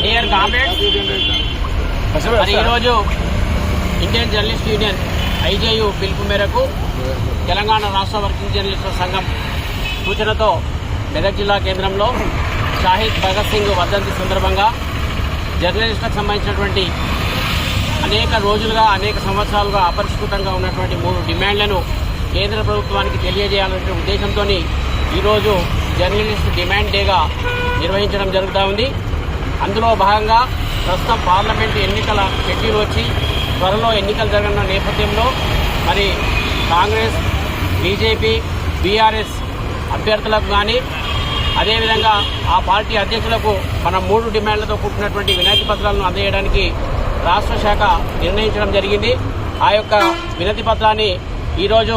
Dear comrades మరి ఈరోజు Indian journalist union IJU పిలుపు మేరకు తెలంగాణ రాష్ట్ర వర్కింగ్ జర్నలిస్టుల సంఘం సూచనతో మెదక్ జిల్లా కేంద్రంలో షాహిద్ భగత్ సింగ్ వర్ధంతి సందర్భంగా జర్నలిస్టులకు సంబంధించినటువంటి అనేక రోజులుగా అనేక సంవత్సరాలుగా అపరిష్కృతంగా ఉన్నటువంటి మూడు డిమాండ్లను కేంద్ర ప్రభుత్వానికి తెలియజేయాలనే ఉద్దేశంతో ఈరోజు జర్నలిస్ట్ డిమాండ్ డేగా నిర్వహించడం జరుగుతూ ఉంది. అందులో భాగంగా ప్రస్తుతం పార్లమెంటు ఎన్నికల షెడ్యూల్ వచ్చి త్వరలో ఎన్నికలు జరగనున్న నేపథ్యంలో మరి కాంగ్రెస్ బీజేపీ బీఆర్ఎస్ అభ్యర్థులకు కానీ అదేవిధంగా ఆ పార్టీ అధ్యక్షులకు మన మూడు డిమాండ్లతో కూడినటువంటి వినాయక పత్రాలను అందజేయడానికి రాష్ట్ర శాఖ నిర్ణయించడం జరిగింది. ఆ యొక్క వినతి పత్రాన్ని ఈరోజు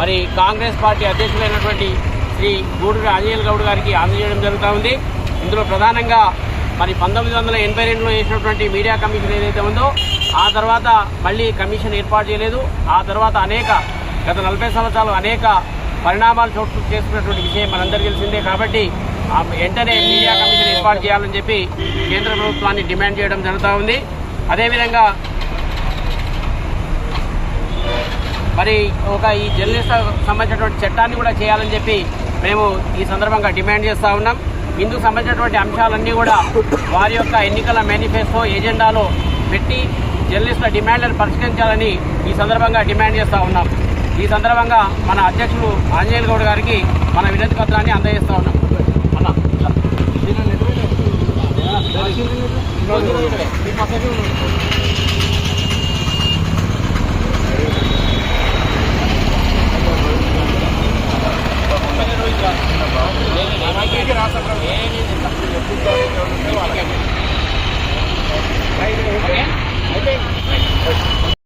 మరి కాంగ్రెస్ పార్టీ అధ్యక్షులైనటువంటి శ్రీ గూడూరి అజయల్ గౌడ్ గారికి అందజేయడం జరుగుతూ ఉంది. ఇందులో ప్రధానంగా మరి పంతొమ్మిది వందల ఎనభై రెండులో వేసినటువంటి మీడియా కమిషన్ ఏదైతే ఉందో ఆ తర్వాత మళ్ళీ కమిషన్ ఏర్పాటు చేయలేదు. ఆ తర్వాత అనేక గత నలభై సంవత్సరాలు అనేక పరిణామాలు చోటు చేసుకున్నటువంటి విషయం మనందరికీ తెలిసిందే కాబట్టి ఆ వెంటనే మీడియా కమిషన్ ఏర్పాటు చేయాలని చెప్పి కేంద్ర ప్రభుత్వాన్ని డిమాండ్ చేయడం జరుగుతూ ఉంది. అదేవిధంగా మరి ఒక ఈ జర్నలిస్ట్ సంబంధించినటువంటి చట్టాన్ని కూడా చేయాలని చెప్పి మేము ఈ సందర్భంగా డిమాండ్ చేస్తూ ఉన్నాం. ఇందుకు సంబంధించినటువంటి అంశాలన్నీ కూడా వారి యొక్క ఎన్నికల మేనిఫెస్టో ఎజెండాలో పెట్టి జర్నలిస్టుల డిమాండ్లను పరిష్కరించాలని ఈ సందర్భంగా డిమాండ్ చేస్తూ ఉన్నాం. ఈ సందర్భంగా మన అధ్యక్షులు ఆంజనేయులు గౌడ్ గారికి మన వినతి పత్రాన్ని అందజేస్తూ ఉన్నాం. అన్న Pakai.